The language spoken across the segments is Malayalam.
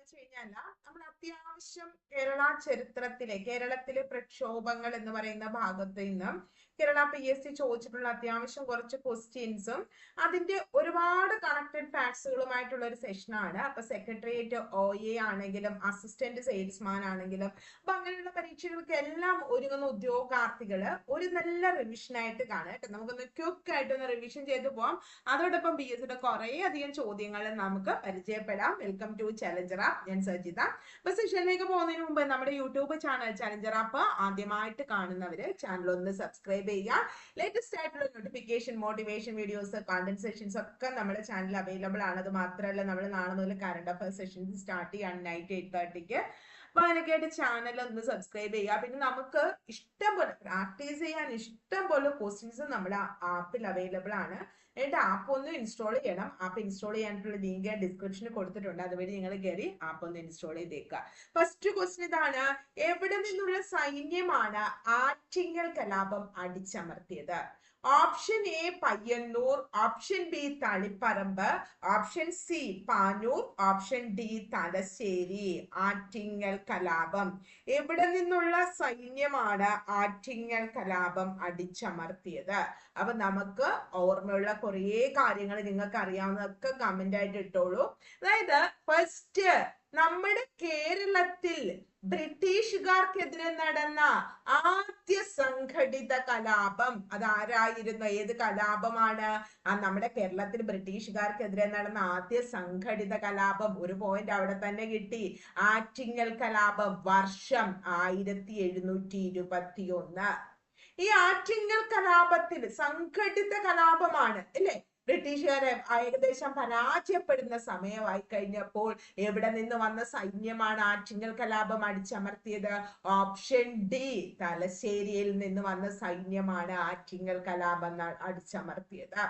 വെച്ച് കഴിഞ്ഞാൽ നമ്മൾ അത്യാവശ്യം കേരള ചരിത്രത്തിലെ കേരളത്തിലെ പ്രക്ഷോഭങ്ങൾ എന്ന് പറയുന്ന ഭാഗത്ത് നിന്നും കേരള പി എസ് സി ചോദിച്ചിട്ടുള്ള അത്യാവശ്യം കുറച്ച് ക്വസ്റ്റ്യൻസും അതിന്റെ ഒരുപാട് കണക്റ്റഡ് ഫാക്ട്സുകളുമായിട്ടുള്ള ഒരു സെഷനാണ് അപ്പൊ സെക്രട്ടേറിയറ്റ് ഒ എ ആണെങ്കിലും അസിസ്റ്റന്റ് സെയിൽസ്മാൻ ആണെങ്കിലും അപ്പൊ അങ്ങനെയുള്ള പരീക്ഷകൾക്ക് എല്ലാം ഒരുങ്ങുന്ന ഉദ്യോഗാർത്ഥികൾ ഒരു നല്ല റിവിഷൻ ആയിട്ട് കാണുക കേട്ടോ. നമുക്കൊന്ന് ക്വിക്ക് ആയിട്ടൊന്ന് റിവിഷൻ ചെയ്ത് പോവാം. അതോടൊപ്പം പി എസ് സിയുടെ കുറെ അധികം ചോദ്യങ്ങൾ നമുക്ക് പരിചയപ്പെടാം. വെൽക്കം ടു ചലഞ്ചർ ആപ്പ് ഞാൻ സജിത. അപ്പൊ സെഷനിലേക്ക് പോകുന്നതിന് മുമ്പ് നമ്മുടെ യൂട്യൂബ് ചാനൽ ചലഞ്ചർ ആപ്പ് ആദ്യമായിട്ട് കാണുന്നവര് ചാനൽ ഒന്ന് സബ്സ്ക്രൈബ് ചെയ്യുക. ലേറ്റസ്റ്റ് ആയിട്ടുള്ള notification motivation videos content sessions ഒക്കെ നമ്മുടെ ചാനലിൽ അവൈലബിൾ ആണ്. അത് മാത്രമല്ല നമ്മൾ നാളെ മുതൽ കറണ്ട് അഫയർ സെഷൻസ് സ്റ്റാർട്ട് ചെയ്യാണ് നൈറ്റ് എയ്റ്റ് തേർട്ടിക്ക് അപ്പൊ അതിനൊക്കെയായിട്ട് ചാനൽ ഒന്ന് സബ്സ്ക്രൈബ് ചെയ്യുക. പിന്നെ നമുക്ക് ഇഷ്ടം പോലെ പ്രാക്ടീസ് ചെയ്യാൻ ഇഷ്ടം പോലെ ക്വസ്റ്റ്യൻസ് നമ്മുടെ ആപ്പിൽ അവൈലബിൾ ആണ്. എന്നിട്ട് ആപ്പ് ഒന്ന് ഇൻസ്റ്റാൾ ചെയ്യണം. ആപ്പ് ഇൻസ്റ്റാൾ ചെയ്യാനായിട്ടുള്ള ലിങ്ക് ഡിസ്ക്രിപ്ഷനിൽ കൊടുത്തിട്ടുണ്ട്. അതുവഴി നിങ്ങൾ കയറി ആപ്പ് ഒന്ന് ഇൻസ്റ്റാൾ ചെയ്തേക്കുക. ഫസ്റ്റ് ക്വസ്റ്റ്യൻ ഇതാണ്. എവിടെ നിന്നുള്ള സൈന്യമാണ് ആറ്റിങ്ങൽ കലാപം അടിച്ചമർത്തിയത്? Option A Payyanur option B Taliparamba option C Panoor option D Thalassery Attingal കലാപം എവിടെ നിന്നുള്ള സൈന്യമാണ് ആറ്റിങ്ങൽ കലാപം അടിച്ചമർത്തിയത്. അപ്പൊ നമുക്ക് ഓർമ്മയുള്ള കുറേ കാര്യങ്ങൾ നിങ്ങൾക്ക് അറിയാവുന്നതൊക്കെ കമന്റ് ആയിട്ട് ഇട്ടോളൂ. അതായത് ഫസ്റ്റ് നമ്മുടെ കേരളത്തിൽ ബ്രിട്ടീഷുകാർക്കെതിരെ നടന്ന ആദ്യ സംഘടിത കലാപം. അതാരായിരുന്നു? ഏത് കലാപമാണ്? ആ നമ്മുടെ കേരളത്തിൽ ബ്രിട്ടീഷുകാർക്കെതിരെ നടന്ന ആദ്യ സംഘടിത കലാപം. ഒരു പോയിന്റ് അവിടെ തന്നെ കിട്ടി. ആറ്റിങ്ങൽ കലാപം വർഷം ആയിരത്തി എഴുന്നൂറ്റി ഇരുപത്തി ഒന്ന് ഈ ആറ്റിങ്ങൽ കലാപത്തിൽ സംഘടിത കലാപമാണ് അല്ലേ? ബ്രിട്ടീഷുകാരെ ഏകദേശം പരാജയപ്പെടുന്ന സമയമായി കഴിഞ്ഞപ്പോൾ എവിടെ നിന്ന് വന്ന സൈന്യമാണ് ആറ്റിങ്ങൽ കലാപം അടിച്ചമർത്തിയത്? ഓപ്ഷൻ ഡി തലശ്ശേരിയിൽ നിന്ന് വന്ന സൈന്യമാണ് ആറ്റിങ്ങൽ കലാപം അടിച്ചമർത്തിയത്.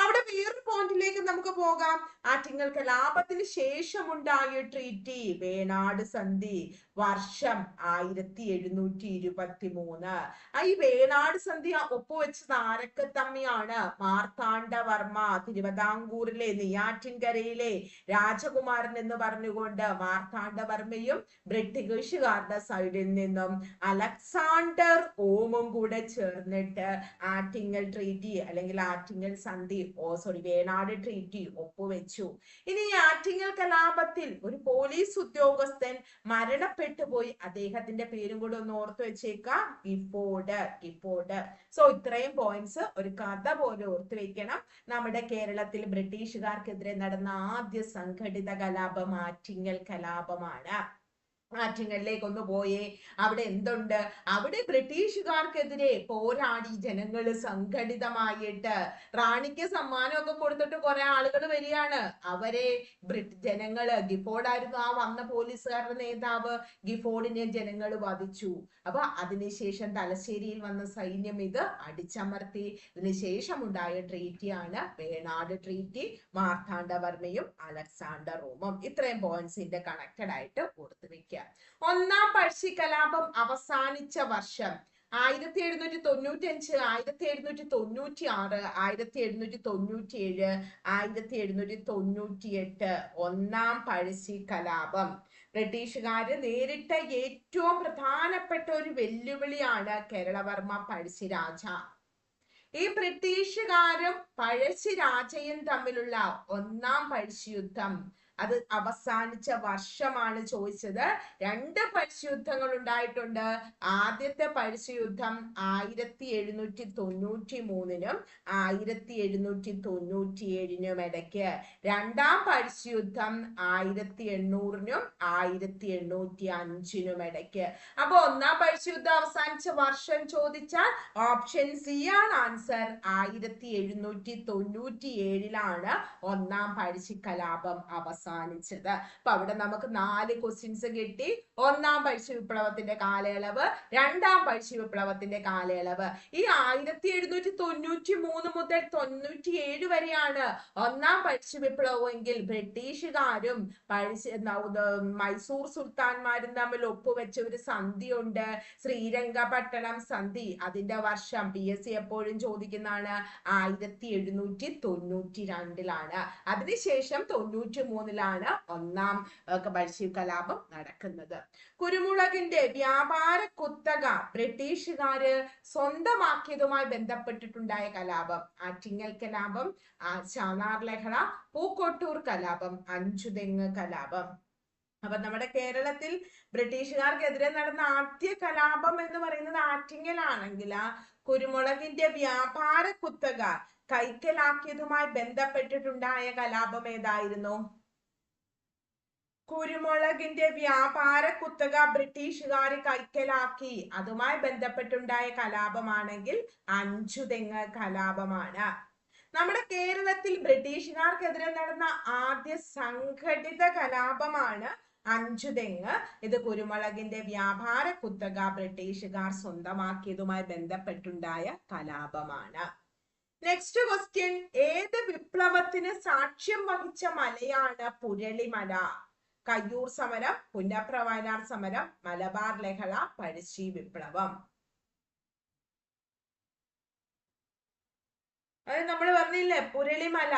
അവിടെ വേറൊരു പോയിന്റിലേക്ക് നമുക്ക് പോകാം. ആറ്റിങ്ങൽ കലാപത്തിന് ശേഷമുണ്ടായ ട്രീറ്റി വേണാട് സന്ധി വർഷം ആയിരത്തി എഴുന്നൂറ്റി ഇരുപത്തി മൂന്ന് ഈ വേണാട് സന്ധി ഒപ്പുവെച്ചത് ആരൊക്കെ തമ്മിയാണ്? മാർത്താണ്ഡവർമ്മ തിരുവിതാംകൂറിലെ നെയ്യാറ്റിൻകരയിലെ രാജകുമാരൻ എന്ന് പറഞ്ഞുകൊണ്ട് മാർത്താണ്ഡവർമ്മയും ബ്രിട്ടീഷുകാരുടെ സൈഡിൽ നിന്നും അലക്സാണ്ടർ ഓമും കൂടെ ചേർന്നിട്ട് ആറ്റിങ്ങൽ ട്രീറ്റി അല്ലെങ്കിൽ ആറ്റിങ്ങൽ സന്ധി ഓ സോറി വേണാട് ട്രീറ്റി ഒപ്പുവെച്ചു ഇനി ആറ്റിങ്ങൽ കലാപത്തിൽ ഒരു പോലീസ് ഉദ്യോഗസ്ഥൻ മരണപ്പെട്ടു പോയി. അദ്ദേഹത്തിന്റെ പേരും കൂടെ ഒന്ന് ഓർത്തു വെച്ചേക്കാം. ഗിഫോർഡ് ഗിഫോർഡ് സോ ഇത്രയും പോയിന്റ്സ് ഒരു കഥ പോലെ ഓർത്തു വെക്കണം. നമ്മുടെ കേരളത്തിൽ ബ്രിട്ടീഷുകാർക്കെതിരെ നടന്ന ആദ്യ സംഘടിത കലാപം ആറ്റിങ്ങൽ കലാപമാണ്. ആറ്റിങ്ങലിലേക്ക് ഒന്ന് പോയേ. അവിടെ എന്തുണ്ട്? അവിടെ ബ്രിട്ടീഷുകാർക്കെതിരെ പോരാടി ജനങ്ങൾ സംഘടിതമായിട്ട്. റാണിക്ക് സമ്മാനമൊക്കെ കൊടുത്തിട്ട് കുറെ ആളുകൾ വരികയാണ്. അവരെ ജനങ്ങൾ ഗിഫോർഡായിരുന്നു ആ വന്ന പോലീസുകാരുടെ നേതാവ്. ഗിഫോർഡിനെ ജനങ്ങൾ വധിച്ചു. അപ്പൊ അതിനുശേഷം തലശ്ശേരിയിൽ വന്ന സൈന്യം ഇത് അടിച്ചമർത്തി. ഇതിനുശേഷം ഉണ്ടായ ട്രീറ്റിയാണ് വേണാട് ട്രീറ്റി മാർത്താണ്ഡവർമ്മയും അലക്സാണ്ടർ റോമും. ഇത്രയും പോയിന്റ്സിന്റെ കണക്റ്റഡ് ആയിട്ട് കൊടുത്തു വെക്കുക ഒന്നാം പഴശ്ശി കലാപം അവസാനിച്ച വർഷം ആയിരത്തി എഴുന്നൂറ്റി തൊണ്ണൂറ്റി അഞ്ച് ആയിരത്തി എഴുന്നൂറ്റി തൊണ്ണൂറ്റി ആറ് ആയിരത്തി എഴുന്നൂറ്റി തൊണ്ണൂറ്റി ഏഴ് ആയിരത്തി എഴുന്നൂറ്റി തൊണ്ണൂറ്റി എട്ട് ഒന്നാം പഴശ്ശി കലാപം ബ്രിട്ടീഷുകാര് നേരിട്ട ഏറ്റവും പ്രധാനപ്പെട്ട ഒരു വെല്ലുവിളിയാണ് കേരളവർമ്മ പഴശ്ശിരാജ. ഈ ബ്രിട്ടീഷുകാരും പഴശ്ശിരാജയും തമ്മിലുള്ള ഒന്നാം പഴശ്ശി യുദ്ധം അത് അവസാനിച്ച വർഷമാണ് ചോദിച്ചത്. രണ്ട് പരിശുദ്ധങ്ങൾ ഉണ്ടായിട്ടുണ്ട്. ആദ്യത്തെ പരിശുദ്ധം ആയിരത്തി എഴുന്നൂറ്റി തൊണ്ണൂറ്റി മൂന്നിനും ആയിരത്തി എഴുന്നൂറ്റി തൊണ്ണൂറ്റി ഏഴിനും ഇടയ്ക്ക്. രണ്ടാം പരിശുദ്ധം ആയിരത്തി എണ്ണൂറിനും ആയിരത്തി എണ്ണൂറ്റി അഞ്ചിനും ഇടയ്ക്ക്. അപ്പൊ ഒന്നാം പരിശുദ്ധം അവസാനിച്ച വർഷം ചോദിച്ചാൽ ഓപ്ഷൻ സി ആണ് ആൻസർ ആയിരത്തി എഴുന്നൂറ്റി തൊണ്ണൂറ്റി ഏഴിലാണ് ഒന്നാം പരിശു കലാപം അവസാനിച്ചത് അപ്പൊ അവിടെ നമുക്ക് നാല് ക്വസ്റ്റ്യൻസ് കിട്ടി. ഒന്നാം പഴശ്ശി വിപ്ലവത്തിന്റെ കാലയളവ് രണ്ടാം പഴശ്ശി വിപ്ലവത്തിന്റെ കാലയളവ്. ഈ ആയിരത്തി എഴുന്നൂറ്റി തൊണ്ണൂറ്റി മൂന്ന് മുതൽ തൊണ്ണൂറ്റി ഏഴ് വരെയാണ് ഒന്നാം പഴശ്ശി വിപ്ലവമെങ്കിൽ ബ്രിട്ടീഷുകാരും പഴശ്ശി മൈസൂർ സുൽത്താൻമാരും തമ്മിൽ ഒപ്പുവെച്ച ഒരു സന്ധിയുണ്ട്. ശ്രീരംഗപട്ടണം സന്ധി. അതിന്റെ വർഷം പി എസ് സി എപ്പോഴും ചോദിക്കുന്നതാണ് ആയിരത്തി എഴുന്നൂറ്റി തൊണ്ണൂറ്റി രണ്ടിലാണ് അതിനുശേഷം തൊണ്ണൂറ്റി മൂന്നിലാണ് ഒന്നാം പഴശ്ശി കലാപം നടക്കുന്നത്. കുരുമുളകിന്റെ വ്യാപാര കുത്തക ബ്രിട്ടീഷുകാര് സ്വന്തമാക്കിയതുമായി ബന്ധപ്പെട്ടിട്ടുണ്ടായ കലാപം. ആറ്റിങ്ങൽ കലാപം ആ, ചാനാർ ലഹള പൂക്കോട്ടൂർ കലാപം അഞ്ചുതെങ്ങ് കലാപം. അപ്പൊ നമ്മുടെ കേരളത്തിൽ ബ്രിട്ടീഷുകാർക്കെതിരെ നടന്ന ആദ്യ കലാപം എന്ന് പറയുന്നത് ആറ്റിങ്ങലാണെങ്കിൽ ആ കുരുമുളകിന്റെ വ്യാപാര കുത്തക കൈക്കലാക്കിയതുമായി ബന്ധപ്പെട്ടിട്ടുണ്ടായ കലാപം ഏതായിരുന്നു? കുരുമുളകിന്റെ വ്യാപാര കുത്തക ബ്രിട്ടീഷുകാർ കൈക്കലാക്കി. അതുമായി ബന്ധപ്പെട്ടുണ്ടായ കലാപമാണെങ്കിൽ അഞ്ചു തെങ്ങ് കലാപമാണ്. നമ്മുടെ കേരളത്തിൽ ബ്രിട്ടീഷുകാർക്കെതിരെ നടന്ന ആദ്യ സംഘടിത കലാപമാണ് അഞ്ചുതെങ്ങ് ഇത് കുരുമുളകിന്റെ വ്യാപാര കുത്തക ബ്രിട്ടീഷുകാർ സ്വന്തമാക്കിയതുമായി ബന്ധപ്പെട്ടുണ്ടായ കലാപമാണ്. നെക്സ്റ്റ് ക്വസ്റ്റ്യൻ ഏത് വിപ്ലവത്തിന് സാക്ഷ്യം വഹിച്ച മലയാണ് പുരളിമല? കയ്യൂർ സമരം പുന്നപ്ര സമരം മലബാർ ലഹള പഴശ്ശി വിപ്ലവം. അത് നമ്മൾ പറഞ്ഞില്ലേ പുരളിമല.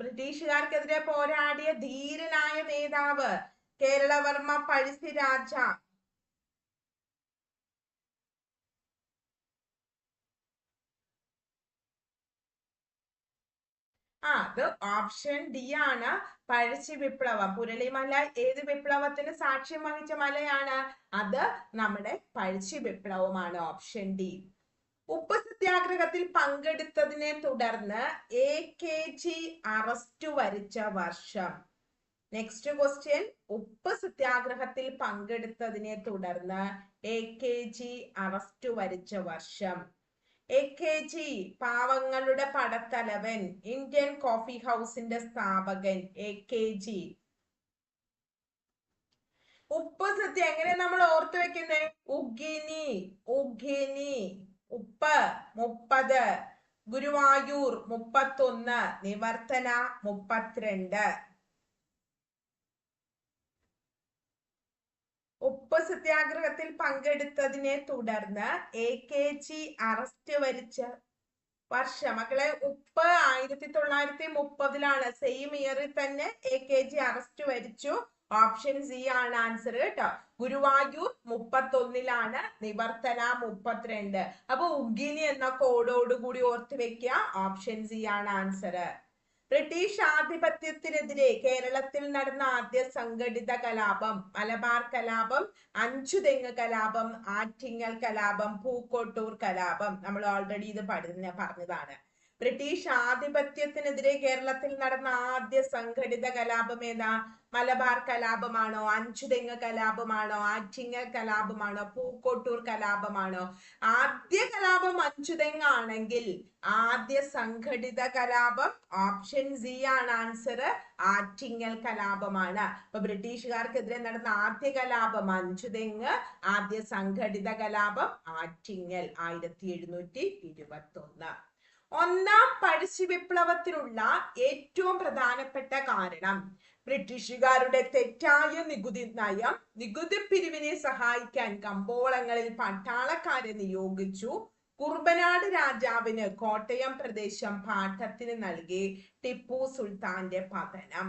ബ്രിട്ടീഷുകാർക്കെതിരെ പോരാടിയ ധീരനായ നേതാവ് കേരളവർമ്മ പഴശ്ശിരാജ ആ അത് ഓപ്ഷൻ ഡി ആണ്. പഴശ്ശി വിപ്ലവം. പുരളിമല ഏത് വിപ്ലവത്തിന് സാക്ഷ്യം വഹിച്ച മലയാണ്? അത് നമ്മുടെ പഴശ്ശി വിപ്ലവമാണ് ഓപ്ഷൻ ഡി ഉപ്പ് സത്യാഗ്രഹത്തിൽ പങ്കെടുത്തതിനെ തുടർന്ന് എ കെ ജി അറസ്റ്റ് വരിച്ച വർഷം. നെക്സ്റ്റ് ക്വസ്റ്റ്യൻ ഉപ്പ് സത്യാഗ്രഹത്തിൽ പങ്കെടുത്തതിനെ തുടർന്ന് എ കെ ജി അറസ്റ്റ് വരിച്ച വർഷം. എ കെ ജി പാവങ്ങളുടെ പടത്തലവൻ ഇന്ത്യൻ കോഫി ഹൗസിന്റെ സ്ഥാപകൻ എ കെ ജി ഉപ്പ് സത്യം എങ്ങനെ നമ്മൾ ഓർത്തു വെക്കുന്നത് ഉഗിനി ഉഗിനി ഉപ്പ് മുപ്പത് ഗുരുവായൂർ മുപ്പത്തൊന്ന് നിവർത്തന മുപ്പത്തിരണ്ട്. ഉപ്പ് സത്യാഗ്രഹത്തിൽ പങ്കെടുത്തതിനെ തുടർന്ന് എ കെ ജി അറസ്റ്റ് വരിച്ച വർഷം. മക്കളെ ഉപ്പ് ആയിരത്തി തൊള്ളായിരത്തി മുപ്പതിലാണ്. സെയിം ഇയറിൽ തന്നെ എ കെ ജി അറസ്റ്റ് വരിച്ചു. ഓപ്ഷൻ സി ആണ് ആൻസർ കേട്ടോ. ഗുരുവായൂർ മുപ്പത്തൊന്നിലാണ് നിവർത്തന മുപ്പത്തിരണ്ട്. അപ്പൊ ഉഗിനി എന്ന കോഡോട് കൂടി ഓർത്ത് വെക്കുക. ഓപ്ഷൻ സി ആണ് ആൻസർ ബ്രിട്ടീഷ് ആധിപത്യത്തിനെതിരെ കേരളത്തിൽ നടന്ന ആദ്യ സംഘടിത കലാപം മലബാർ കലാപം അഞ്ചുതെങ്ങ് കലാപം ആറ്റിങ്ങൽ കലാപം പൂക്കോട്ടൂർ കലാപം. നമ്മൾ ഓൾറെഡി ഇത് പഠിഞ്ഞ പറഞ്ഞതാണ്. ബ്രിട്ടീഷ് ആധിപത്യത്തിനെതിരെ കേരളത്തിൽ നടന്ന ആദ്യ സംഘടിത കലാപം ഏതാ? മലബാർ കലാപമാണോ? അഞ്ചുതെങ്ങ് കലാപമാണോ? ആറ്റിങ്ങൽ കലാപമാണോ? പൂക്കോട്ടൂർ കലാപമാണോ? ആദ്യ കലാപം അഞ്ചുതെങ്ങാണെങ്കിൽ ആദ്യ സംഘടിത കലാപം ഓപ്ഷൻ സി ആണ് ആൻസർ. ആറ്റിങ്ങൽ കലാപമാണ്. അപ്പൊ ബ്രിട്ടീഷുകാർക്കെതിരെ നടന്ന ആദ്യ കലാപം അഞ്ചുതെങ്ങ് ആദ്യ സംഘടിത കലാപം ആറ്റിങ്ങൽ ആയിരത്തി എഴുന്നൂറ്റി ഇരുപത്തി ഒന്ന് ഒന്നാം പഴശ്ശി വിപ്ലവത്തിനുള്ള ഏറ്റവും പ്രധാനപ്പെട്ട കാരണം ബ്രിട്ടീഷുകാരുടെ തെറ്റായ നികുതി നയം നികുതി പിരിവിനെ സഹായിക്കാൻ കമ്പോളങ്ങളിൽ പട്ടാളക്കാരെ നിയോഗിച്ചു. കുർബനാട് രാജാവിന് കോട്ടയം പ്രദേശം പാട്ടത്തിന് നൽകി ടിപ്പു സുൽത്താന്റെ പതനം.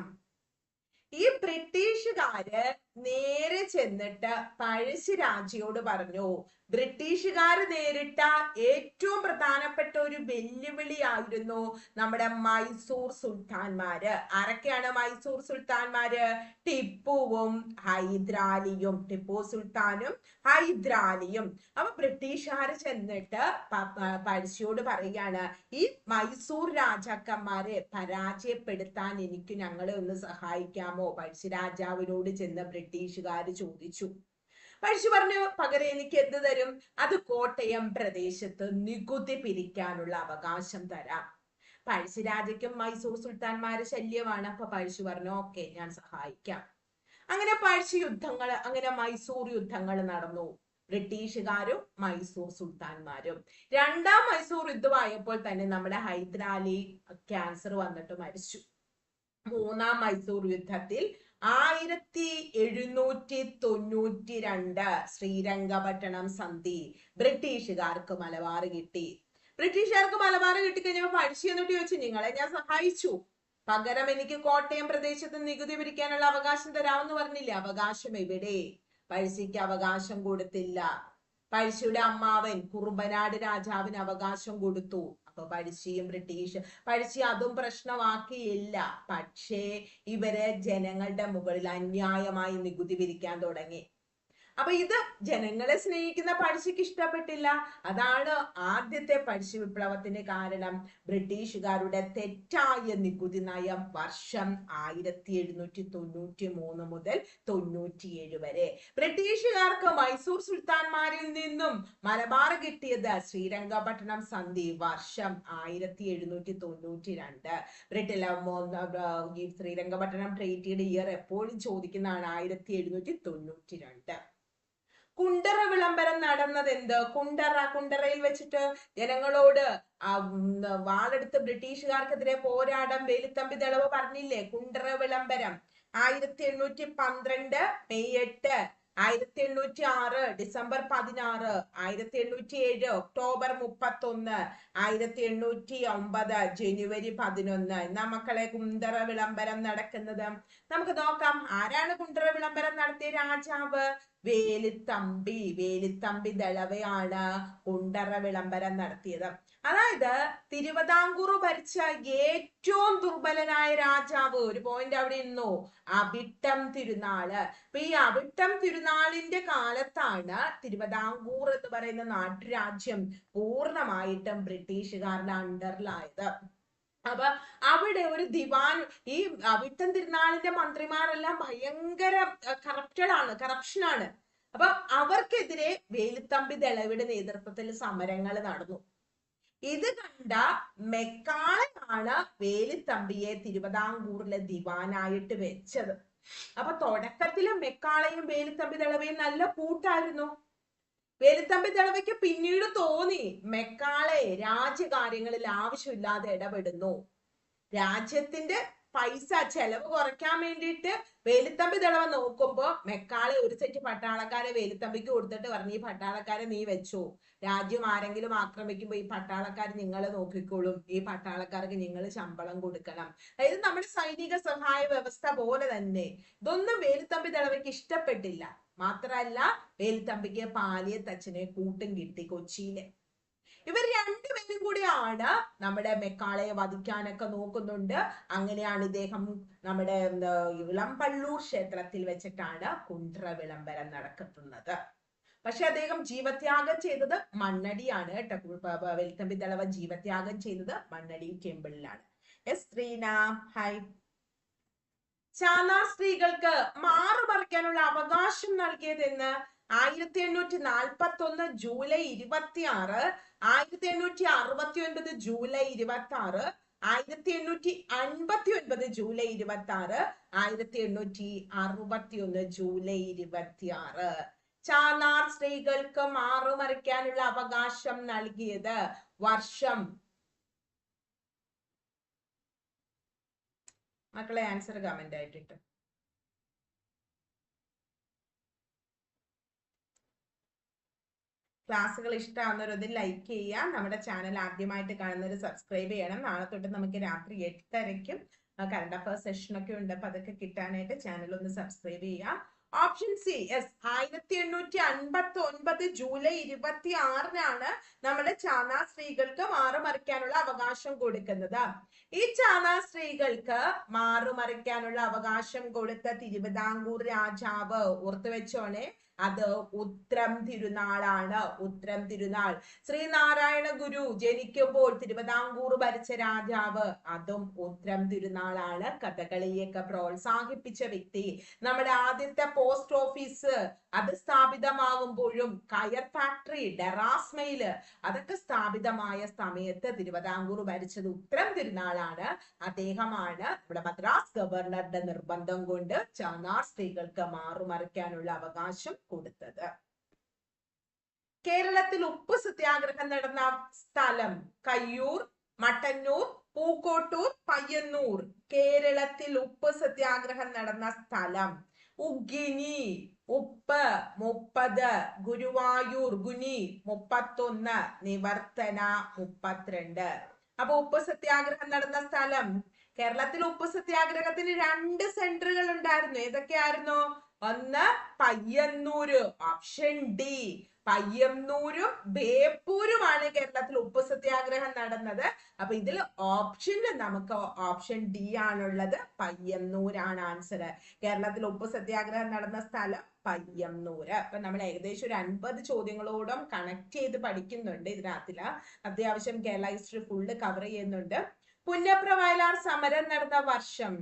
ഈ ബ്രിട്ടീഷുകാര് നേരെ ചെന്നിട്ട് പഴശ്ശിരാജയോട് പറഞ്ഞു ബ്രിട്ടീഷുകാർ നേരിട്ട ഏറ്റവും പ്രധാനപ്പെട്ട ഒരു വെല്ലുവിളിയായിരുന്നു നമ്മുടെ മൈസൂർ സുൽത്താൻമാര്. ആരൊക്കെയാണ് മൈസൂർ സുൽത്താൻമാര്? ടിപ്പുവും ഹൈദ്രാലിയും. ടിപ്പു സുൽത്താനും ഹൈദ്രാലിയും. അപ്പൊ ബ്രിട്ടീഷുകാർ ചെന്നിട്ട് പഴശ്ശിയോട് പറയുകയാണ് ഈ മൈസൂർ രാജാക്കന്മാരെ പരാജയപ്പെടുത്താൻ എനിക്ക് ഞങ്ങളെ ഒന്ന് സഹായിക്കാമോ? പഴശ്ശി രാജാവിനോട് ചെന്ന് ബ്രിട്ടീഷുകാർ ചോദിച്ചു. പഴശ്ശി പറഞ്ഞു പകരം എനിക്ക് എന്ത് തരും? അത് കോട്ടയം പ്രദേശത്ത് നികുതി പിരിക്കാനുള്ള അവകാശം തരാം. പഴശ്ശിരാജയ്ക്കും മൈസൂർ സുൽത്താൻമാരെ ശല്യമാണ്. അപ്പൊ പഴശ്ശി പറഞ്ഞു ഓക്കെ ഞാൻ സഹായിക്കാം. അങ്ങനെ പഴശ്ശി യുദ്ധങ്ങൾ അങ്ങനെ മൈസൂർ യുദ്ധങ്ങൾ നടന്നു. ബ്രിട്ടീഷുകാരും മൈസൂർ സുൽത്താൻമാരും. രണ്ടാം മൈസൂർ യുദ്ധമായപ്പോൾ തന്നെ നമ്മുടെ ഹൈദരാലി ക്യാൻസർ വന്നിട്ട് മരിച്ചു. മൂന്നാം മൈസൂർ യുദ്ധത്തിൽ ആയിരത്തി എഴുന്നൂറ്റി തൊണ്ണൂറ്റി രണ്ട് ശ്രീരംഗപട്ടണം സന്ധി ബ്രിട്ടീഷുകാർക്ക് മലബാർ കിട്ടി. ബ്രിട്ടീഷുകാർക്ക് മലബാർ കിട്ടിക്കഴിഞ്ഞപ്പോ പഠിച്ചു എന്നിട്ട് ചോദിച്ചു നിങ്ങളെ ഞാൻ സഹായിച്ചു. പകരം എനിക്ക് കോട്ടയം പ്രദേശത്ത് നികുതി പിരിക്കാനുള്ള അവകാശം തരാമെന്ന് പറഞ്ഞില്ലേ? അവകാശം എവിടെ? പഴശ്ശിക്ക് അവകാശം കൊടുത്തില്ല. പഴശ്ശിയുടെ അമ്മാവൻ കുറുമ്പനാട് രാജാവിന് അവകാശം കൊടുത്തു. അപ്പൊ പഴശ്ശിയും ബ്രിട്ടീഷ് പഴശ്ശി അതും പ്രശ്നമാക്കിയില്ല. പക്ഷേ ഇവർ ജനങ്ങളുടെ മുകളിൽ അന്യായമായി നികുതി പിരിക്കാൻ തുടങ്ങി. അപ്പൊ ഇത് ജനങ്ങളെ സ്നേഹിക്കുന്ന പഴശ്ശിക്ക് ഇഷ്ടപ്പെട്ടില്ല. അതാണ് ആദ്യത്തെ പഴശ്ശി വിപ്ലവത്തിന് കാരണം. ബ്രിട്ടീഷുകാരുടെ തെറ്റായ നികുതി നയം വർഷം ആയിരത്തി എഴുന്നൂറ്റി തൊണ്ണൂറ്റി മൂന്ന് മുതൽ തൊണ്ണൂറ്റിയേഴ് വരെ. ബ്രിട്ടീഷുകാർക്ക് മൈസൂർ സുൽത്താൻമാരിൽ നിന്നും മലബാർ കിട്ടിയത് ശ്രീരംഗപട്ടണം സന്ധി വർഷം ആയിരത്തി എഴുന്നൂറ്റി തൊണ്ണൂറ്റി രണ്ട് ബ്രിട്ടിലെ ശ്രീരംഗപട്ടണം ട്രീറ്റിയുടെ ഇയർ എപ്പോഴും ചോദിക്കുന്നതാണ് ആയിരത്തി എഴുന്നൂറ്റി തൊണ്ണൂറ്റി രണ്ട് കുണ്ടറ വിളംബരം നടന്നത് എന്ത് കുണ്ടറ കുണ്ടറയിൽ വെച്ചിട്ട് ജനങ്ങളോട് വാളെടുത്ത് ബ്രിട്ടീഷുകാർക്കെതിരെ പോരാടം വേലുത്തമ്പി ദളവ് പറഞ്ഞില്ലേ? കുണ്ടറ വിളംബരം. ആയിരത്തി എണ്ണൂറ്റി പന്ത്രണ്ട് മെയ് എട്ട് ആയിരത്തി എണ്ണൂറ്റി ആറ് ഡിസംബർ പതിനാറ് ആയിരത്തി എണ്ണൂറ്റി ഏഴ് ഒക്ടോബർ മുപ്പത്തി ഒന്ന് ആയിരത്തി എണ്ണൂറ്റി ഒമ്പത് ജനുവരി പതിനൊന്ന്. എന്നാ മക്കളെ കുണ്ടറ വിളംബരം നടക്കുന്നത്? നമുക്ക് നോക്കാം. ആരാണ് കുണ്ടറ വിളംബരം നടത്തിയ രാജാവ്? വേലിത്തമ്പി വേലിത്തമ്പി ദളവയാണ് കുണ്ടറ വിളംബരം നടത്തിയത്. അതായത് തിരുവിതാംകൂർ ഭരിച്ച ഏറ്റവും ദുർബലനായ രാജാവ് ഒരു പോയിന്റ് അവിടെ ഇരുന്നു അവിട്ടം തിരുനാൾ. അപ്പൊ ഈ അവിട്ടം തിരുനാളിന്റെ കാലത്താണ് തിരുവിതാംകൂർ എന്ന് പറയുന്ന നാട്ടുരാജ്യം പൂർണമായിട്ടും ബ്രിട്ടീഷുകാരുടെ അണ്ടറിലായത് അപ്പൊ അവിടെ ഒരു ദിവാൻ ഈ അവിട്ടം തിരുനാളിന്റെ മന്ത്രിമാരെല്ലാം ഭയങ്കര കറപ്റ്റഡ് ആണ് കറപ്ഷൻ ആണ്. അപ്പൊ അവർക്കെതിരെ വേലുത്തമ്പി ദളവയുടെ നേതൃത്വത്തിൽ സമരങ്ങൾ നടന്നു. ഇത് കണ്ട മെക്കാളനാണ് വേലുത്തമ്പിയെ തിരുവിതാംകൂറിലെ ദിവാനായിട്ട് വെച്ചത്. അപ്പൊ തുടക്കത്തിലെ മെക്കാളയും വേലുത്തമ്പി ദളവയും നല്ല കൂട്ടായിരുന്നു. വേലുത്തമ്പി ദളവയ്ക്ക് പിന്നീട് തോന്നി മെക്കാളെ രാജ്യകാര്യങ്ങളിൽ ആവശ്യമില്ലാതെ ഇടപെടുന്നു. രാജ്യത്തിന്റെ പൈസ ചെലവ് കുറയ്ക്കാൻ വേണ്ടിയിട്ട് വേലുത്തമ്പി ദളവ നോക്കുമ്പോ മെക്കാളെ ഒരു സെറ്റ് പട്ടാളക്കാരെ വേലുത്തമ്പിക്ക് കൊടുത്തിട്ട് പറഞ്ഞു ഈ പട്ടാളക്കാരെ നീ വെച്ചു. രാജ്യം ആരെങ്കിലും ആക്രമിക്കുമ്പോ ഈ പട്ടാളക്കാർ നിങ്ങളെ നോക്കിക്കോളും. ഈ പട്ടാളക്കാർക്ക് നിങ്ങൾ ശമ്പളം കൊടുക്കണം. അതായത് നമ്മുടെ സൈനിക സഹായ വ്യവസ്ഥ പോലെ തന്നെ. ഇതൊന്നും വേലുത്തമ്പി ദളവയ്ക്ക് ഇഷ്ടപ്പെട്ടില്ല. മാത്രല്ല വേലുത്തമ്പിക്ക് പാലിയത്തച്ഛനെ കൂട്ടും കിട്ടി കൊച്ചിയിലെ. ഇവർ രണ്ടുപേരും കൂടിയാണ് നമ്മുടെ മെക്കാളയെ വധിക്കാനൊക്കെ നോക്കുന്നുണ്ട്. അങ്ങനെയാണ് ഇദ്ദേഹം നമ്മുടെ എന്താ, ഇളമ്പള്ളൂർ ക്ഷേത്രത്തിൽ വെച്ചിട്ടാണ് കുണ്ട്ര വിളംബരം നടക്കുന്നത്. പക്ഷെ അദ്ദേഹം ജീവത്യാഗം ചെയ്തത് മണ്ണടിയാണ് കേട്ടോ. വെൽത്തമ്പി തളവ ജീവത്യാഗം ചെയ്തത് മണ്ണടി ടെമ്പിളിലാണ് എസ് ശ്രീനാ ഹായ് ചാന സ്ത്രീകൾക്ക് മാറുപറിക്കാനുള്ള അവകാശം നൽകിയതെന്ന് ആയിരത്തി എണ്ണൂറ്റി നാൽപ്പത്തി ഒന്ന് ജൂലൈ ഇരുപത്തി ആറ് ആയിരത്തി എണ്ണൂറ്റി അറുപത്തി ഒൻപത് ജൂലൈ ഇരുപത്തി ആറ് ആയിരത്തി എണ്ണൂറ്റി അൻപത്തി ഒൻപത് ജൂലൈ ഇരുപത്തി ആറ് ആയിരത്തി എണ്ണൂറ്റി അറുപത്തി ഒന്ന് ജൂലൈ ഇരുപത്തി ആറ് ചാലാർ സ്ത്രീകൾക്ക് മാറുമറിക്കാനുള്ള അവകാശം നൽകിയത് വർഷം മക്കളെ ആൻസർ കമന്റ് ആയിട്ടിട്ട്. ക്ലാസ്സുകൾ ഇഷ്ടമാകുന്നവരൊന്ന് ലൈക്ക് ചെയ്യുക. നമ്മുടെ ചാനൽ ആദ്യമായിട്ട് കാണുന്നവർ സബ്സ്ക്രൈബ് ചെയ്യണം. നാളെ തൊട്ട് നമുക്ക് രാത്രി എട്ടരയ്ക്കും കറണ്ട് അഫയേഴ്സ് സെഷനൊക്കെ ഉണ്ട്. അപ്പൊ അതൊക്കെ കിട്ടാനായിട്ട് ചാനൽ ഒന്ന് സബ്സ്ക്രൈബ് ചെയ്യുക. ഓപ്ഷൻ സി എസ് ആയിരത്തി എണ്ണൂറ്റി അൻപത്തി ഒൻപത് ജൂലൈ ഇരുപത്തി ആറിനാണ് നമ്മുടെ ചാനാ സ്ത്രീകൾക്ക് മാറുമറിക്കാനുള്ള അവകാശം കൊടുക്കുന്നത്. ഈ ചാനാ സ്ത്രീകൾക്ക് മാറുമറിക്കാനുള്ള അവകാശം കൊടുത്ത തിരുവിതാംകൂർ രാജാവ് ഓർത്തു വെച്ചോണേ അത് ഉത്രം തിരുനാളാണ് ഉത്രം തിരുനാൾ. ശ്രീനാരായണ ഗുരു ജനിക്കുമ്പോൾ തിരുവിതാംകൂർ ഭരിച്ച രാജാവ് അതും ഉത്രം തിരുനാളാണ്. കഥകളിയൊക്കെ പ്രോത്സാഹിപ്പിച്ച വ്യക്തി. നമ്മുടെ ആദ്യത്തെ പോസ്റ്റ് ഓഫീസ് അത് സ്ഥാപിതമാകുമ്പോഴും കയർ ഫാക്ടറി ഡെറാസ്മയിൽ അതൊക്കെ സ്ഥാപിതമായ സമയത്ത് തിരുവിതാംകൂർ ഭരിച്ചത് ഉത്രം തിരുനാളാണ്. അദ്ദേഹമാണ് ഇവിടെ മദ്രാസ് ഗവർണറുടെ നിർബന്ധം കൊണ്ട് ചാനാർ സ്ത്രീകൾക്ക് മാറുമറിക്കാനുള്ള അവകാശം കൊടുത്തത്. കേരളത്തിൽ ഉപ്പ് സത്യാഗ്രഹം നടന്ന സ്ഥലം കയ്യൂർ മട്ടന്നൂർ പൂക്കോട്ടൂർ പയ്യന്നൂർ. കേരളത്തിൽ ഉപ്പ് സത്യാഗ്രഹം നടന്ന സ്ഥലം ഉഗിനി ഉപ്പ് മുപ്പത് ഗുരുവായൂർ ഗുനി മുപ്പത്തൊന്ന് നിവർത്തന മുപ്പത്തിരണ്ട്. അപ്പൊ ഉപ്പ് സത്യാഗ്രഹം നടന്ന സ്ഥലം കേരളത്തിൽ ഉപ്പ് സത്യാഗ്രഹത്തിന് രണ്ട് സെന്ററുകൾ ഉണ്ടായിരുന്നു. ഏതൊക്കെയായിരുന്നു? ഒന്ന് പയ്യന്നൂര് ഓപ്ഷൻ ഡി പയ്യന്നൂരും ബേപ്പൂരുമാണ് കേരളത്തിൽ ഉപ്പ് സത്യാഗ്രഹം നടന്നത്. അപ്പൊ ഇതിൽ ഓപ്ഷനിൽ നമുക്ക് ഓപ്ഷൻ ഡി ആണുള്ളത്. പയ്യന്നൂരാണ് ആൻസർ കേരളത്തിൽ ഉപ്പ് സത്യാഗ്രഹം നടന്ന സ്ഥലം പയ്യന്നൂര്. അപ്പൊ നമ്മൾ ഏകദേശം ഒരു അൻപത് ചോദ്യങ്ങളോടും കണക്ട് ചെയ്ത് പഠിക്കുന്നുണ്ട് ഇതിനകത്തിൽ. അത്യാവശ്യം കേരള ഹിസ്റ്ററി ഫുള്ള് കവർ ചെയ്യുന്നുണ്ട്. പുന്നപ്ര വയലാർ സമരം നടന്ന വർഷം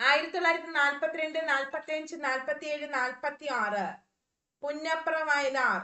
ആയിരത്തി തൊള്ളായിരത്തി നാൽപ്പത്തിരണ്ട് നാൽപ്പത്തി അഞ്ച് നാൽപ്പത്തി ഏഴ് നാൽപ്പത്തി ആറ് പുന്നപ്ര വയലാർ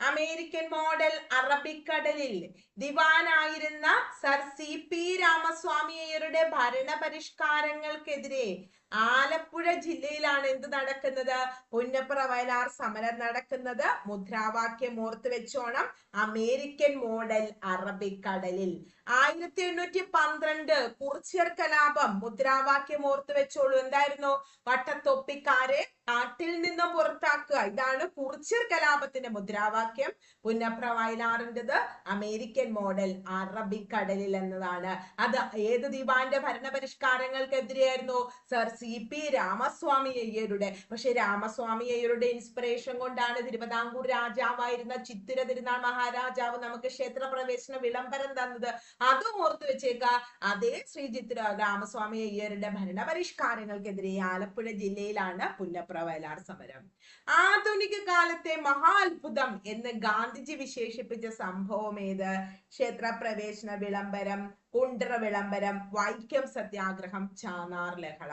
അമേരിക്കൻ മോഡൽ അറബിക്കടലിൽ ദിവാനായിരുന്ന സർ സി പി രാമസ്വാമിയരുടെ ഭരണപരിഷ്കാരങ്ങൾക്കെതിരെ ആലപ്പുഴ ജില്ലയിലാണ് എന്ത് നടക്കുന്നത്? പുന്നപ്ര വയലാർ സമരം നടക്കുന്നത്. മുദ്രാവാക്യം ഓർത്ത് വെച്ചോണം. അമേരിക്കൻ മോഡൽ അറബിക്കടലിൽ. ആയിരത്തി എണ്ണൂറ്റി പന്ത്രണ്ട് കുറിച്യർ കലാപം മുദ്രാവാക്യം ഓർത്ത് വെച്ചോളൂ. എന്തായിരുന്നു? വട്ടത്തൊപ്പിക്കാരെ നാട്ടിൽ നിന്നും പുറത്താക്കുക. ഇതാണ് കുറിച്യർ കലാപത്തിന്റെ മുദ്രാവാക്യം. പുന്നപ്ര വയലാറിന്റെത് അമേരിക്കൻ മോഡൽ അറബിക്കടലിൽ എന്നതാണ്. അത് ഏത് ദിവാന്റെ ഭരണപരിഷ്കാരങ്ങൾക്കെതിരെയായിരുന്നു? സർ സി പി രാമസ്വാമി അയ്യരുടെ. പക്ഷെ രാമസ്വാമി അയ്യരുടെ ഇൻസ്പിറേഷൻ കൊണ്ടാണ് തിരുവിതാംകൂർ രാജാവായിരുന്ന ചിത്തിര തിരുനാൾ മഹാരാജാവ് നമുക്ക് ക്ഷേത്ര പ്രവേശന വിളംബരം തന്നത്. അതും ഓർത്തു വെച്ചേക്ക. അതേ ശ്രീ ചിത്ര രാമസ്വാമി അയ്യരുടെ ഭരണപരിഷ്കാരങ്ങൾക്കെതിരെ ആലപ്പുഴ ജില്ലയിലാണ് പുന്നപ്ര വയലാർ സമരം. ആധുനിക കാലത്തെ മഹാത്ഭുതം എന്ന് ഗാന്ധിജി വിശേഷിപ്പിച്ച സംഭവം ഏത്? ക്ഷേത്ര പ്രവേശന വിളംബരം കുണ്ടറ വിളംബരം വൈക്കം സത്യാഗ്രഹം ചാനാർ ലഹള.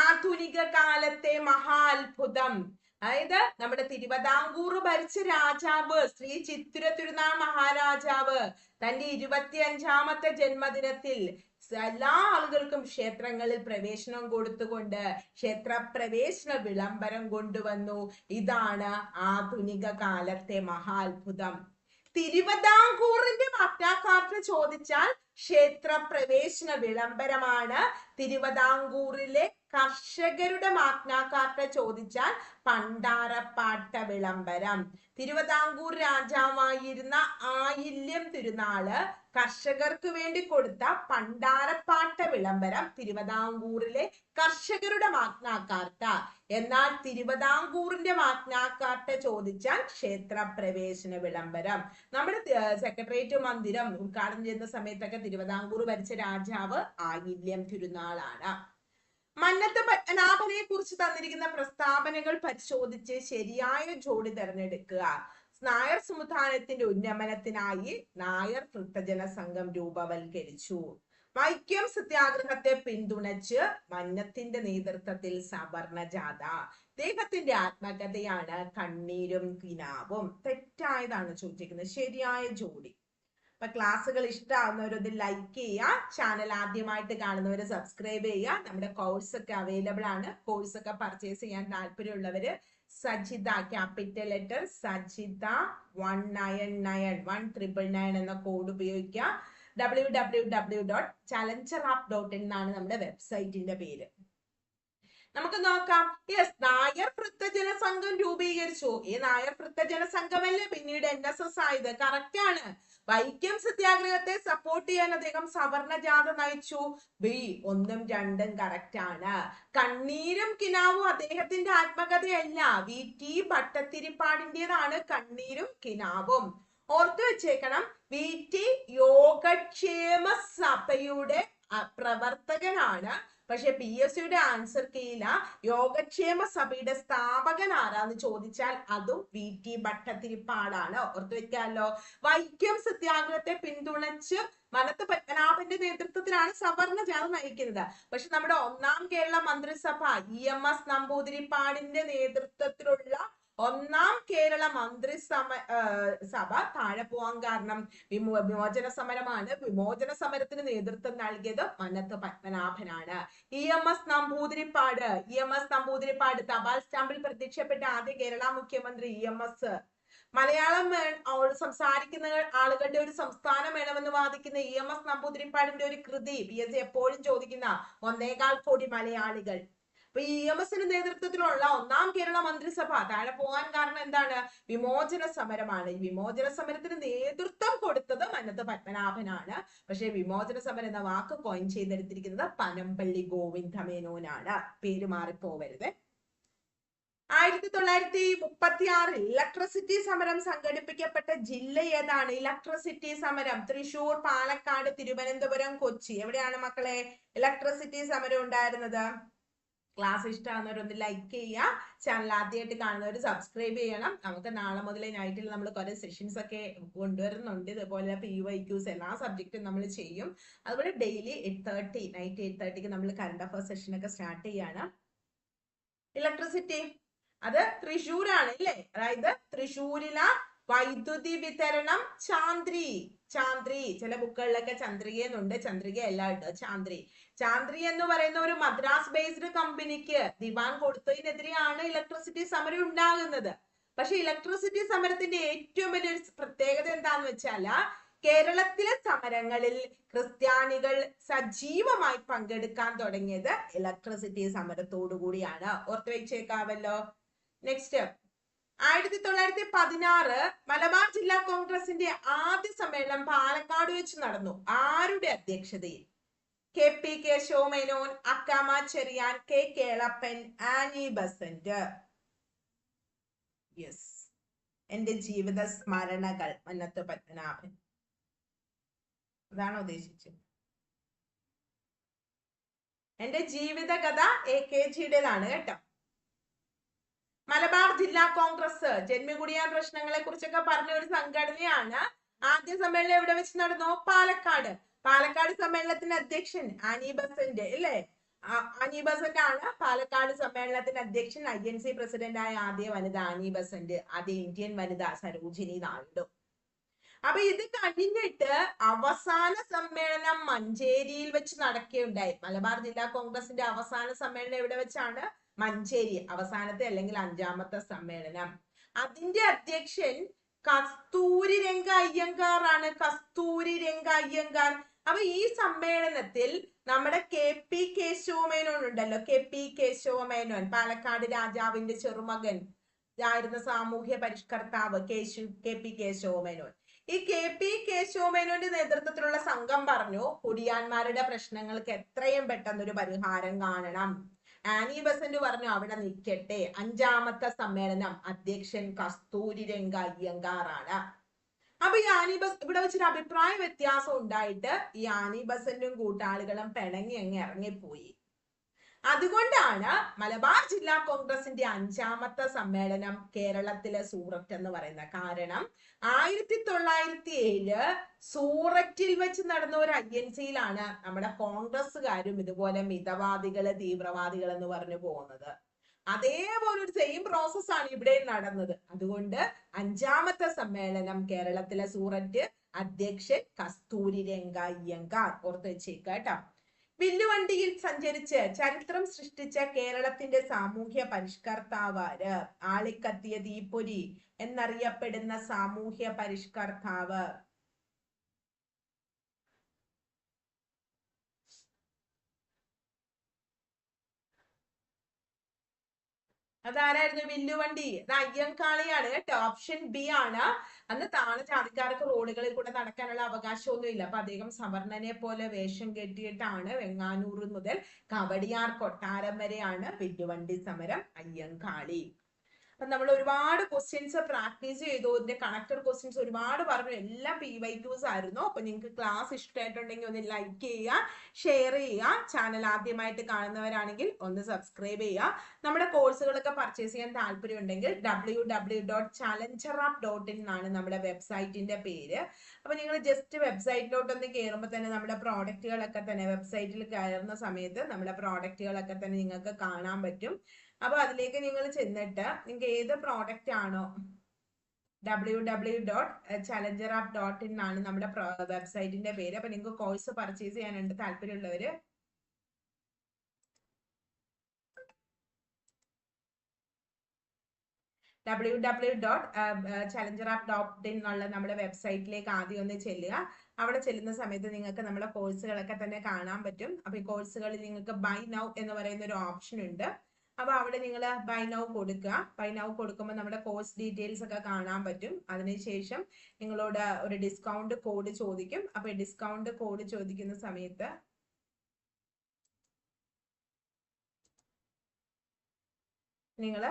ആധുനിക കാലത്തെ മഹാത്ഭുതം. അതായത് നമ്മുടെ തിരുവിതാംകൂർ ഭരിച്ച രാജാവ് ശ്രീ ചിത്തിര തിരുനാൾ മഹാരാജാവ് തന്റെ ഇരുപത്തി അഞ്ചാമത്തെ ജന്മദിനത്തിൽ എല്ലാ ആളുകൾക്കും ക്ഷേത്രങ്ങളിൽ പ്രവേശനം കൊടുത്തുകൊണ്ട് ക്ഷേത്ര പ്രവേശന വിളംബരം കൊണ്ടുവന്നു. ഇതാണ് ആധുനിക കാലത്തെ മഹാത്ഭുതം. തിരുവിതാംകൂറിന്റെ മറ്റാക്കാർട്ട് ചോദിച്ചാൽ ക്ഷേത്ര പ്രവേശന വിളംബരമാണ് തിരുവിതാംകൂറിലെ കർഷകരുടെ മാഗ്നാകാർട്ട ചോദിച്ചാൽ പണ്ടാരപ്പാട്ട വിളംബരം തിരുവിതാംകൂർ രാജാവായിരുന്ന ആയില്യം തിരുനാൾ കർഷകർക്ക് വേണ്ടി കൊടുത്ത പണ്ടാരപ്പാട്ട വിളംബരം തിരുവിതാംകൂറിലെ കർഷകരുടെ മാഗ്നാകാർട്ട എന്നാൽ തിരുവിതാംകൂറിന്റെ മാഗ്നാകാർട്ട ചോദിച്ചാൽ ക്ഷേത്ര പ്രവേശന വിളംബരം. നമ്മുടെ സെക്രട്ടേറിയറ്റ് മന്ദിരം ഉദ്ഘാടനം ചെയ്യുന്ന സമയത്തൊക്കെ തിരുവിതാംകൂർ ഭരിച്ച രാജാവ് ആയില്യം തിരുനാളാണ്. മന്നത്ത് പത്മനാഭനെ കുറിച്ച് തന്നിരിക്കുന്ന പ്രസ്താവനകൾ പരിശോധിച്ച് ശരിയായ ജോഡി തിരഞ്ഞെടുക്കുക. നായർ സമുദായത്തിന്റെ ഉന്നമനത്തിനായി നായർ വൃത്തജന സംഘം രൂപവൽക്കരിച്ചു. വൈക്കം സത്യാഗ്രഹത്തെ പിന്തുണച്ച് മന്നത്തിന്റെ നേതൃത്വത്തിൽ സവർണ ജാഥ അദ്ദേഹത്തിന്റെ ആത്മകഥയാണ് കണ്ണീരും കിനാവും. തെറ്റായതാണ് ചോദിച്ചിരിക്കുന്നത്. ശരിയായ ജോഡി. അപ്പൊ ക്ലാസ്സുകൾ ഇഷ്ടമാവുന്നവർ ഒന്ന് ലൈക്ക് ചെയ്യുക. ചാനൽ ആദ്യമായിട്ട് കാണുന്നവർ സബ്സ്ക്രൈബ് ചെയ്യുക. നമ്മുടെ കോഴ്സ് ഒക്കെ അവൈലബിൾ ആണ്. കോഴ്സ് ഒക്കെ പർച്ചേസ് ചെയ്യാൻ താല്പര്യമുള്ളവര് Sajitha capital letter Sajitha one nine nine one triple nine എന്ന കോഡ് ഉപയോഗിക്കുക. W W W dot challenger app dot എന്നാണ് നമ്മുടെ വെബ്സൈറ്റിന്റെ പേര്. നമുക്ക് നോക്കാം. യെസ് നായർ വൃത്തജന സംഘം രൂപീകരിച്ചു. ഈ നായർ വൃത്തജന സംഘമല്ലേ പിന്നീട് എൻ എസ് എസ് ആയത്? കറക്റ്റ് ആണ്. വൈക്കം സത്യാഗ്രഹത്തെ സപ്പോർട്ട് ചെയ്യാൻ അദ്ദേഹം സവർണ ജാഥ നയിച്ചു. ബി ഒന്നും രണ്ടും കറക്റ്റ് ആണ്. കണ്ണീരും കിനാവും അദ്ദേഹത്തിന്റെ ആത്മകഥയല്ല. വി ടി ഭട്ടത്തിരിപ്പാടിന്റെതാണ് കണ്ണീരും കിനാവും. ഓർത്തു വെച്ചേക്കണം. വി ടി യോഗക്ഷേമ സഭയുടെ പ്രവർത്തകനാണ്. പക്ഷെ പി എസ് സിയുടെ ആൻസർ കീഴില യോഗക്ഷേമ സഭയുടെ സ്ഥാപകൻ ആരാന്ന് ചോദിച്ചാൽ അതും വി ടി ഭട്ടത്തിരിപ്പാടാണ് ഓർത്തു വെക്കാമല്ലോ. വൈക്കം സത്യാഗ്രഹത്തെ പിന്തുണച്ച് മനത്ത് പത്മനാഭന്റെ നേതൃത്വത്തിലാണ് സവർണ ജാഥ നയിക്കുന്നത്. പക്ഷെ നമ്മുടെ ഒന്നാം കേരള മന്ത്രിസഭ ഇ എം എസ് നമ്പൂതിരിപ്പാടിന്റെ നേതൃത്വത്തിലുള്ള ഒന്നാം കേരള മന്ത്രിസമ സഭ താഴെ പോവാൻ കാരണം വിമോ വിമോചന സമരമാണ്. വിമോചന സമരത്തിന് നേതൃത്വം നൽകിയത് Mannath പത്മനാഭനാണ്. E M S Namboodiripad E M S Namboodiripad തപാൽ സ്റ്റാമ്പിൽ പ്രത്യക്ഷപ്പെട്ട ആദ്യ കേരള മുഖ്യമന്ത്രി ഇ എം എസ്. മലയാളം സംസാരിക്കുന്ന ആളുകളുടെ ഒരു സംസ്ഥാനം വേണമെന്ന് വാദിക്കുന്ന ഇ എം എസ് നമ്പൂതിരിപ്പാടിന്റെ ഒരു കൃതി പി എസ് എപ്പോഴും ചോദിക്കുന്ന ഒന്നേകാൽ കോടി മലയാളികൾ. അപ്പൊ ഇ എം എസിന്റെ നേതൃത്വത്തിലുള്ള ഒന്നാം കേരള മന്ത്രിസഭ താഴെ പോകാൻ കാരണം എന്താണ്? വിമോചന സമരമാണ്. ഈ വിമോചന സമരത്തിന് നേതൃത്വം കൊടുത്തത് മന്നത്ത് പത്മനാഭനാണ്. പക്ഷേ വിമോചന സമരം എന്ന വാക്ക് കോയിൻ ചെയ്തെടുത്തിരിക്കുന്നത് പനമ്പള്ളി ഗോവിന്ദ മേനോനാണ്. പേര് മാറിപ്പോവരുത്. ആയിരത്തി തൊള്ളായിരത്തി മുപ്പത്തി ആറിൽ ഇലക്ട്രിസിറ്റി സമരം സംഘടിപ്പിക്കപ്പെട്ട ജില്ല ഏതാണ്? ഇലക്ട്രിസിറ്റി സമരം. തൃശൂർ പാലക്കാട് തിരുവനന്തപുരം കൊച്ചി. എവിടെയാണ് മക്കളെ? ഇലക്ട്രിസിറ്റി സമരം ഉണ്ടായിരുന്നത്? ക്ലാസ് ഇഷ്ടമാകുന്നവരൊന്ന് ലൈക്ക് ചെയ്യുക. ചാനൽ ആദ്യമായിട്ട് കാണുന്നവർ സബ്സ്ക്രൈബ് ചെയ്യണം. നമുക്ക് നാളെ മുതലേ നൈറ്റിൽ നമ്മൾ കുറേ സെഷൻസ് ഒക്കെ കൊണ്ടുവരുന്നുണ്ട്. ഇതുപോലെ പി വൈ ക്യൂസ് എല്ലാ സബ്ജക്റ്റും നമ്മൾ ചെയ്യും. അതുപോലെ daily eight thirty night eight തേർട്ടിക്ക് നമ്മൾ കറണ്ട് അഫയർ സെഷൻ ഒക്കെ സ്റ്റാർട്ട് ചെയ്യാണ്. ഇലക്ട്രിസിറ്റി അത് തൃശ്ശൂരാണ് അല്ലേ? അതായത് തൃശ്ശൂരിലെ വൈദ്യുതി വിതരണം ചാന്ദ്രി. ചാന്ദ്രി ചില ബുക്കുകളിലൊക്കെ ചന്ദ്രിക എന്നുണ്ട് ചന്ദ്രിക എല്ലാണ്ട് ചാന്ദ്രി. ചാന്ദ്രി എന്ന് പറയുന്ന ഒരു മദ്രാസ് ബേസ്ഡ് കമ്പനിക്ക് ദിവാൻ കൊടുത്തതിനെതിരെയാണ് ഇലക്ട്രിസിറ്റി സമരം ഉണ്ടാകുന്നത്. പക്ഷെ ഇലക്ട്രിസിറ്റി സമരത്തിന്റെ ഏറ്റവും വലിയൊരു പ്രത്യേകത എന്താന്ന് വെച്ചാൽ കേരളത്തിലെ സമരങ്ങളിൽ ക്രിസ്ത്യാനികൾ സജീവമായി പങ്കെടുക്കാൻ തുടങ്ങിയത് ഇലക്ട്രിസിറ്റി സമരത്തോടു കൂടിയാണ്. ഓർത്ത് വെച്ചേക്കാവല്ലോ. നെക്സ്റ്റ് ആയിരത്തി തൊള്ളായിരത്തി പതിനാറ് മലബാർ ജില്ലാ കോൺഗ്രസിന്റെ ആദ്യ സമ്മേളനം പാലക്കാട് വെച്ച് നടന്നു. ആരുടെ അധ്യക്ഷതയിൽ? K P K ശോമേനോൻ Akkamma Cherian K Kelappan Annie Besant. Yes എന്റെ ജീവിത സ്മരണകൾ മന്നത്ത് പത്മനാഭൻ. അതാണ് ഉദ്ദേശിച്ചത്? എന്റെ ജീവിതകഥ എ കെ ജിയുടേതാണ് കേട്ടോ. മലബാർ ജില്ലാ കോൺഗ്രസ്. ജന്മികുടിയാൻ പ്രശ്നങ്ങളെ കുറിച്ചൊക്കെ പറഞ്ഞ ഒരു സംഘടനയാണ് ആദ്യ സമ്മേളനം എവിടെ വെച്ച് നടന്നു? പാലക്കാട്. പാലക്കാട് സമ്മേളനത്തിന്റെ അധ്യക്ഷൻ ആനി ബസന്റ് അല്ലേ? ആനി ബസന്റ് ആണ് പാലക്കാട് സമ്മേളനത്തിന്റെ അധ്യക്ഷൻ ഐ എൻ സി പ്രസിഡന്റ് ആയ ആദ്യ വനിത ആനി ബസന്റ് ആദ്യ ഇന്ത്യൻ വനിത സരോജിനി നായിഡു. അപ്പൊ ഇത് കഴിഞ്ഞിട്ട് അവസാന സമ്മേളനം മഞ്ചേരിയിൽ വെച്ച് നടക്കുകയുണ്ടായി. മലബാർ ജില്ലാ കോൺഗ്രസിന്റെ അവസാന സമ്മേളനം എവിടെ വെച്ചാണ്? മഞ്ചേരി അവസാനത്തെ അല്ലെങ്കിൽ അഞ്ചാമത്തെ സമ്മേളനം. അതിന്റെ അധ്യക്ഷൻ കസ്തൂരി രംഗ അയ്യങ്കാർ ആണ്. കസ്തൂരി രംഗ അയ്യങ്കാർ. അപ്പൊ ഈ സമ്മേളനത്തിൽ നമ്മുടെ കെ പി കേശവമേനോൻ ഉണ്ടല്ലോ. കെ പി കേശവമേനോൻ പാലക്കാട് രാജാവിന്റെ ചെറുമകൻ ആയിരുന്ന സാമൂഹ്യ പരിഷ്കർത്താവ് കേശു കെ പി കേശവമേനോൻ. ഈ കെ പി കേശവമേനോന്റെ നേതൃത്വത്തിലുള്ള സംഘം പറഞ്ഞു കുടിയാന്മാരുടെ പ്രശ്നങ്ങൾക്ക് എത്രയും പെട്ടെന്ന് ഒരു പരിഹാരം കാണണം. ആനി ബസന്റ് പറഞ്ഞു അവിടെ നിൽക്കട്ടെ. അഞ്ചാമത്തെ സമ്മേളനം അധ്യക്ഷൻ കസ്തൂരി രംഗ അയ്യങ്കാറാണ് അപ്പൊ ഈ ആനി ബസ് ഇവിടെ വെച്ചൊരു അഭിപ്രായ വ്യത്യാസം ഉണ്ടായിട്ട് ഈ ആനി ബസന്റും കൂട്ടാളികളും പിണങ്ങി അങ്ങ് ഇറങ്ങിപ്പോയി. അതുകൊണ്ടാണ് മലബാർ ജില്ലാ കോൺഗ്രസിന്റെ അഞ്ചാമത്തെ സമ്മേളനം കേരളത്തിലെ സൂററ്റ് എന്ന് പറയുന്നത്. കാരണം ആയിരത്തി തൊള്ളായിരത്തി ഏഴ് സൂററ്റിൽ വെച്ച് നടന്ന ഒരു അജൻസിയിലാണ് നമ്മുടെ കോൺഗ്രസ്സുകാരും ഇതുപോലെ മിതവാദികൾ തീവ്രവാദികൾ എന്ന് പറഞ്ഞു പോകുന്നത്. അതേപോലെ ഒരു സെയിം പ്രോസസ് ആണ് ഇവിടെ നടന്നത്. അതുകൊണ്ട് അഞ്ചാമത്തെ സമ്മേളനം കേരളത്തിലെ സൂററ്റ് അധ്യക്ഷൻ കസ്തൂരി രംഗ അയ്യങ്കാർ. ഓർത്ത് വെച്ചേക്ക കേട്ടോ. വില്ലുവണ്ടിയിൽ സഞ്ചരിച്ച് ചരിത്രം സൃഷ്ടിച്ച കേരളത്തിന്റെ സാമൂഹ്യ പരിഷ്കർത്താവാര് ആളിക്കത്തിയ തീപ്പൊരി എന്നറിയപ്പെടുന്ന സാമൂഹ്യ പരിഷ്കർത്താവ്. അതാരായിരുന്നു? വില്ലുവണ്ടി അത് അയ്യങ്കാളിയാണ് കേട്ടോ. ഓപ്ഷൻ ബി ആണ്. അന്ന് താണ ജാതിക്കാർക്ക് റോഡുകളിൽ കൂടെ നടക്കാനുള്ള അവകാശമൊന്നുമില്ല. അപ്പൊ അദ്ദേഹം സവർണനെ പോലെ വേഷം കെട്ടിയിട്ടാണ് വെങ്ങാനൂർ മുതൽ കവടിയാർ കൊട്ടാരം വരെയാണ് വില്ലുവണ്ടി സമരം അയ്യങ്കാളി. അപ്പൊ നമ്മൾ ഒരുപാട് ക്വസ്റ്റ്യൻസ് പ്രാക്ടീസ് ചെയ്തു. ഇതിന്റെ കണക്ടർ ക്വസ്റ്റ്യൻസ് ഒരുപാട് പറഞ്ഞു. എല്ലാം പി വൈ ക്യൂസ് ആയിരുന്നു. അപ്പൊ നിങ്ങൾക്ക് ക്ലാസ് ഇഷ്ടമായിട്ടുണ്ടെങ്കിൽ ഒന്ന് ലൈക്ക് ചെയ്യുക ഷെയർ ചെയ്യുക. ചാനൽ ആദ്യമായിട്ട് കാണുന്നവരാണെങ്കിൽ ഒന്ന് സബ്സ്ക്രൈബ് ചെയ്യുക. നമ്മുടെ കോഴ്സുകളൊക്കെ പർച്ചേസ് ചെയ്യാൻ താല്പര്യം ഉണ്ടെങ്കിൽ W W dot challenger app dot in എന്നാണ് നമ്മുടെ വെബ്സൈറ്റിന്റെ പേര്. അപ്പൊ നിങ്ങൾ ജസ്റ്റ് വെബ്സൈറ്റിലോട്ട് ഒന്ന് കയറുമ്പോൾ തന്നെ നമ്മുടെ പ്രോഡക്റ്റുകളൊക്കെ തന്നെ വെബ്സൈറ്റിൽ കയറുന്ന സമയത്ത് നമ്മുടെ പ്രോഡക്റ്റുകളൊക്കെ തന്നെ നിങ്ങൾക്ക് കാണാൻ പറ്റും. അപ്പൊ അതിലേക്ക് നിങ്ങൾ ചെന്നിട്ട് നിങ്ങൾക്ക് ഏത് പ്രോഡക്റ്റ് ആണോ W W dot challenger app dot in ആണ് നമ്മുടെ വെബ്സൈറ്റിന്റെ പേര്. അപ്പൊ നിങ്ങൾക്ക് കോഴ്സ് പർച്ചേസ് ചെയ്യാനുണ്ട് താല്പര്യമുള്ളവര്. W W dot challenger app dot in എന്നുള്ള നമ്മുടെ വെബ്സൈറ്റിലേക്ക് ആദ്യം ഒന്ന് ചെല്ലുക. അവിടെ ചെല്ലുന്ന സമയത്ത് നിങ്ങൾക്ക് നമ്മുടെ കോഴ്സുകളൊക്കെ തന്നെ കാണാൻ പറ്റും. അപ്പൊ ഈ കോഴ്സുകളിൽ നിങ്ങൾക്ക് ബൈ നൗ എന്ന് പറയുന്ന ഒരു ഓപ്ഷൻ ഉണ്ട്. അപ്പൊ അവിടെ നിങ്ങൾ ബൈ നൗ കൊടുക്കുക. ബൈ നൗ കൊടുക്കുമ്പോൾ നമ്മുടെ കോഴ്സ് ഡീറ്റെയിൽസ് ഒക്കെ കാണാൻ പറ്റും. അതിനുശേഷം നിങ്ങളോട് ഒരു ഡിസ്കൗണ്ട് കോഡ് ചോദിക്കും. അപ്പൊ ഡിസ്കൗണ്ട് കോഡ് ചോദിക്കുന്ന സമയത്ത് നിങ്ങൾ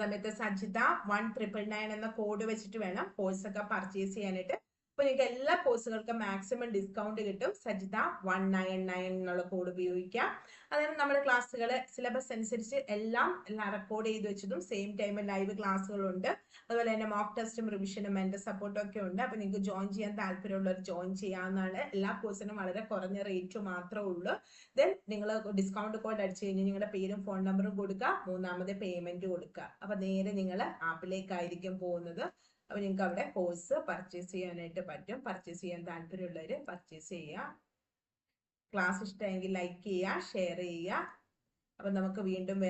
സമയത്ത് സജിത വൺ ട്രിപ്പിൾ നയൻ എന്ന കോഡ് വെച്ചിട്ട് വേണം കോഴ്സ് ഒക്കെ പർച്ചേസ് ചെയ്യാനായിട്ട്. അപ്പൊ നിങ്ങൾക്ക് എല്ലാ കോഴ്സുകൾക്കും മാക്സിമം ഡിസ്കൗണ്ട് കിട്ടും. സജിത വൺ നയൻ നയൻ എന്നുള്ള കോഡ് ഉപയോഗിക്കാം. അതായത് നമ്മുടെ ക്ലാസ്സുകൾ സിലബസ് അനുസരിച്ച് എല്ലാം റെക്കോർഡ് ചെയ്ത് വെച്ചതും സെയിം ടൈമിൽ ലൈവ് ക്ലാസ്സുകളുണ്ട് അതുപോലെ തന്നെ മോക്ക് ടെസ്റ്റും റിവിഷനും എന്റെ സപ്പോർട്ടും ഒക്കെ ഉണ്ട്. അപ്പൊ നിങ്ങൾക്ക് ജോയിൻ ചെയ്യാൻ താല്പര്യമുള്ളവർ ജോയിൻ ചെയ്യാവുന്നതാണ്. എല്ലാ കോഴ്സിനും വളരെ കുറഞ്ഞ റേറ്റ് മാത്രമേ ഉള്ളൂ. ദെൻ നിങ്ങൾ ഡിസ്കൗണ്ട് കോഡ് അടിച്ചു കഴിഞ്ഞാൽ നിങ്ങളുടെ പേരും ഫോൺ നമ്പറും കൊടുക്കുക. മൂന്നാമത് പേയ്മെന്റ് കൊടുക്കുക. അപ്പൊ നേരെ നിങ്ങൾ ആപ്പിലേക്കായിരിക്കും പോകുന്നത്. അപ്പൊ നിങ്ങൾക്ക് അവിടെ കോഴ്സ് പർച്ചേസ് ചെയ്യാനായിട്ട് പറ്റും. പർച്ചേസ് ചെയ്യാൻ താല്പര്യമുള്ളവർ പർച്ചേസ് ചെയ്യുക. ക്ലാസ് ഇഷ്ടമെങ്കിൽ ലൈക്ക് ചെയ്യുക ഷെയർ ചെയ്യുക. അപ്പൊ നമുക്ക് വീണ്ടും